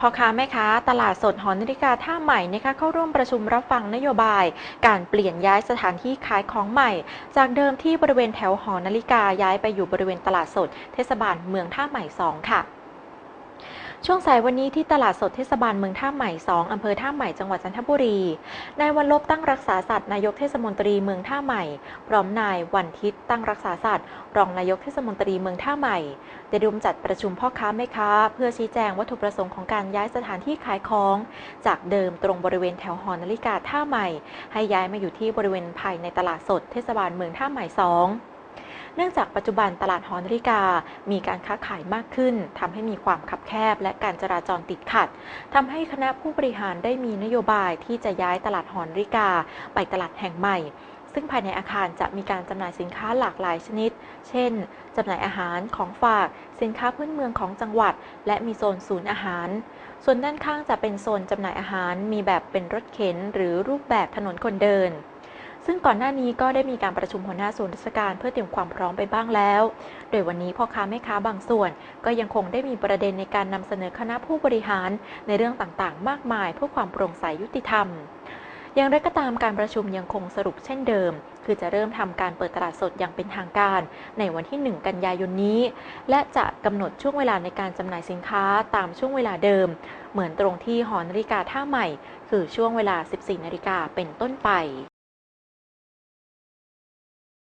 พ่อค้าแม่ค้าตลาดสดหอนาฬิกาท่าใหม่นะคะเข้าร่วมประชุมรับฟังนโยบาย การเปลี่ยนย้ายสถานที่ขายของใหม่ จากเดิมที่บริเวณแถวหอนาฬิกาย้ายไปอยู่บริเวณตลาดสด เทศบาลเมืองท่าใหม่ 2 ค่ะ ช่วงสายวันนี้ที่ตลาดสดเทศบาลเมืองท่าใหม่ 2 อำเภอท่าใหม่ จังหวัดจันทบุรี นายวันลบตั้งรักษาสัตว์นายกเทศมนตรีเมืองท่าใหม่ พร้อมนายวันทิตตั้งรักษาสัตว์รองนายกเทศมนตรีเมืองท่าใหม่ได้ร่วมจัดประชุมพ่อค้าแม่ค้า เพื่อชี้แจงวัตถุประสงค์ของการย้ายสถานที่ขายของ จากเดิมตรงบริเวณแถวหอนาฬิกาท่าใหม่ ให้ย้ายมาอยู่ที่บริเวณภายในตลาดสดเทศบาลเมืองท่าใหม่ 2 เนื่องจากปัจจุบันตลาดหอนาฬิกา มีการค้าขายมากขึ้นทำให้มีความคับแคบ และการจราจรติดขัดทำให้คณะผู้บริหารได้มีนโยบายที่จะย้ายตลาดหอนาฬิกา ไปตลาดแห่งใหม่ซึ่งภายในอาคารจะมีการจำหน่ายสินค้าหลากหลายชนิด เช่น จำหน่ายอาหาร ของฝาก สินค้าพื้นเมืองของจังหวัด และมีโซนศูนย์อาหาร ส่วนด้านข้างจะเป็นโซนจำหน่ายอาหาร มีแบบเป็นรถเข็น หรือรูปแบบถนนคนเดิน ซึ่งก่อนหน้านี้ก็ได้มีการประชุมหัวหน้าส่วนราชการเพื่อเตรียมความพร้อมไปบ้างแล้ว โดยวันนี้พ่อค้าแม่ค้าบางส่วน ก็ยังคงได้มีประเด็นในการนำเสนอคณะผู้บริหารในเรื่องต่างๆ มากมาย เพื่อความโปร่งใสยุติธรรมอย่างไรก็ตามการประชุมยังคงสรุปเช่นเดิม คือจะเริ่มทำการเปิดตลาดสดอย่างเป็นทางการ ในวันที่ 1 กันยายนนี้ และจะกำหนดช่วงเวลาในการจำหน่ายสินค้าตามช่วงเวลาเดิม เหมือนตรงที่หอนาฬิกาท่าใหม่ คือช่วงเวลา 14นาฬิกาเป็นต้นไป